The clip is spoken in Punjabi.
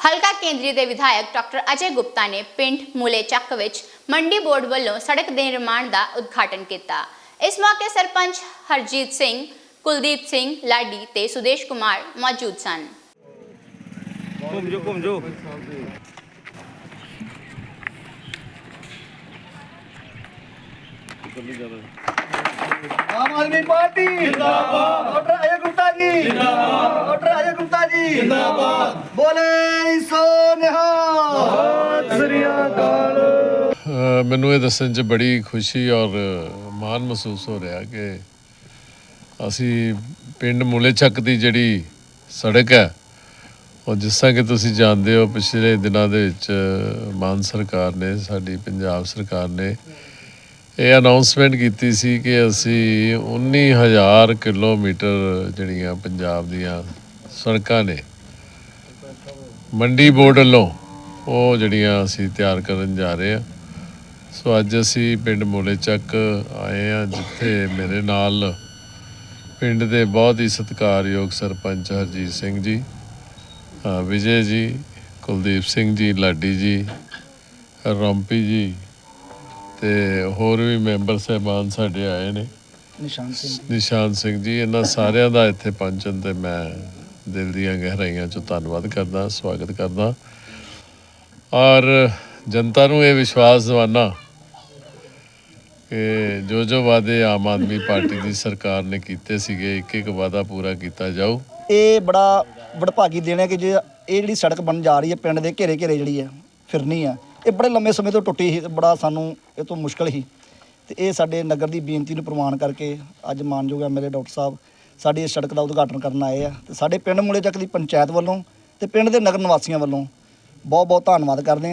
ਹਲਕਾ ਕੇਂਦਰੀ ਦੇ ਵਿਧਾਇਕ ਡਾਕਟਰ ਅਜੇ ਗੁਪਤਾ ਨੇ ਪਿੰਡ ਮੂਲੇ ਚੱਕ ਵਿੱਚ ਮੰਡੀ ਬੋਰਡ ਵੱਲੋਂ ਸੜਕ ਦੇ ਨਿਰਮਾਣ ਦਾ ਉਦਘਾਟਨ ਕੀਤਾ। ਇਸ ਮੌਕੇ ਸਰਪੰਚ ਹਰਜੀਤ ਸਿੰਘ ਕੁਲਦੀਪ ਸਿੰਘ ਲਾਡੀ ਤੇ ਸੁਦੇਸ਼ ਕੁਮਾਰ ਮੌਜੂਦ ਸਨ। ਘੁੰਮ ਜੋ ਘੁੰਮ ਜੋ ਆਮ ਆਦਮੀ ਪਾਰਟੀ। ਜਿੰਦਾਬਾਦ। ਡਾਕਟਰ ਅਜੇ ਗੁਪਤਾ ਜੀ। ਜਿੰਦਾਬਾਦ। ਡਾਕਟਰ ਅਜੇ ਗੁਪਤਾ ਜੀ। ਜਿੰਦਾਬਾਦ। ਬੋਲੇ। ਮੈਨੂੰ ਇਹ ਦੱਸਣ 'ਚ ਬੜੀ ਖੁਸ਼ੀ ਔਰ ਮਾਣ ਮਹਿਸੂਸ ਹੋ ਰਿਹਾ ਕਿ ਅਸੀਂ ਪਿੰਡ ਮੁਲੇ ਚੱਕ ਦੀ ਜਿਹੜੀ ਸੜਕ ਹੈ, ਉਹ ਜਿਸ ਤਰ੍ਹਾਂ ਕਿ ਤੁਸੀਂ ਜਾਣਦੇ ਹੋ, ਪਿਛਲੇ ਦਿਨਾਂ ਦੇ ਵਿੱਚ ਮਾਨ ਸਰਕਾਰ ਨੇ, ਸਾਡੀ ਪੰਜਾਬ ਸਰਕਾਰ ਨੇ ਇਹ ਅਨਾਉਂਸਮੈਂਟ ਕੀਤੀ ਸੀ ਕਿ ਅਸੀਂ 19000 ਕਿਲੋਮੀਟਰ ਜਿਹੜੀਆਂ ਪੰਜਾਬ ਦੀਆਂ ਸੜਕਾਂ ਨੇ, ਮੰਡੀ ਬੋਰਡ ਵੱਲੋਂ ਉਹ ਜਿਹੜੀਆਂ ਅਸੀਂ ਤਿਆਰ ਕਰਨ ਜਾ ਰਹੇ ਹਾਂ। ਸੋ ਅੱਜ ਅਸੀਂ ਪਿੰਡ ਮੋਲੇ ਚੱਕ ਆਏ ਆ ਜਿੱਥੇ ਮੇਰੇ ਨਾਲ ਪਿੰਡ ਦੇ ਬਹੁਤ ਹੀ ਸਤਿਕਾਰਯੋਗ ਸਰਪੰਚ ਹਰਜੀਤ ਸਿੰਘ ਜੀ ਵਿਜੇ ਜੀ ਕੁਲਦੀਪ ਸਿੰਘ ਜੀ ਲਾਡੀ ਜੀ ਰੰਪੀ ਜੀ ਤੇ ਹੋਰ ਵੀ ਮੈਂਬਰ ਸਹਿਬਾਨ ਸਾਡੇ ਆਏ ਨੇ। ਨਿਸ਼ਾਨ ਸਿੰਘ ਨਿਸ਼ਾਨ ਸਿੰਘ ਜੀ ਇਹਨਾਂ ਸਾਰਿਆਂ ਦਾ ਇੱਥੇ ਪਹੁੰਚਣ ਤੇ ਮੈਂ ਦਿਲ ਦੀਆਂ ਗਹਿਰਾਈਆਂ ਚੋਂ ਧੰਨਵਾਦ ਕਰਦਾ ਸਵਾਗਤ ਕਰਦਾ। ਔਰ ਜਨਤਾ ਨੂੰ ਇਹ ਵਿਸ਼ਵਾਸ ਦਿਵਾਨਾ ਕਿ ਜੋ ਜੋ ਵਾਅਦੇ ਆਮ ਆਦਮੀ ਪਾਰਟੀ ਦੀ ਸਰਕਾਰ ਨੇ ਕੀਤੇ ਸੀਗੇ ਇੱਕ ਇੱਕ ਵਾਅਦਾ ਪੂਰਾ ਕੀਤਾ ਜਾਊ। ਇਹ ਬੜਾ ਵਡਭਾਗੀ ਦੇਣ ਹੈ ਕਿ ਜੇ ਇਹ ਜਿਹੜੀ ਸੜਕ ਬਣ ਜਾ ਰਹੀ ਹੈ, ਪਿੰਡ ਦੇ ਘੇਰੇ ਘੇਰੇ ਜਿਹੜੀ ਹੈ, ਫਿਰਨੀ ਆ ਇਹ ਬੜੇ ਲੰਮੇ ਸਮੇਂ ਤੋਂ ਟੁੱਟੀ ਸੀ ਤੇ ਬੜਾ ਸਾਨੂੰ ਇਹ ਤੋਂ ਮੁਸ਼ਕਲ ਸੀ। ਤੇ ਇਹ ਸਾਡੇ ਨਗਰ ਦੀ ਬੇਨਤੀ ਨੂੰ ਪ੍ਰਮਾਣ ਕਰਕੇ ਅੱਜ ਮਾਨਯੋਗ ਐਮਐਲਏ ਡਾਕਟਰ ਸਾਹਿਬ ਸਾਡੀ ਇਸ ਸੜਕ ਦਾ ਉਦਘਾਟਨ ਕਰਨ ਆਏ ਆ ਤੇ ਸਾਡੇ ਪਿੰਡ ਮੁਲੇ ਚੱਕ ਦੀ ਪੰਚਾਇਤ ਵੱਲੋਂ ਤੇ ਪਿੰਡ ਦੇ ਨਗਰ ਨਿਵਾਸੀਆਂ ਵੱਲੋਂ ਬਹੁਤ ਬਹੁਤ ਧੰਨਵਾਦ ਕਰਦੇ ਹਾਂ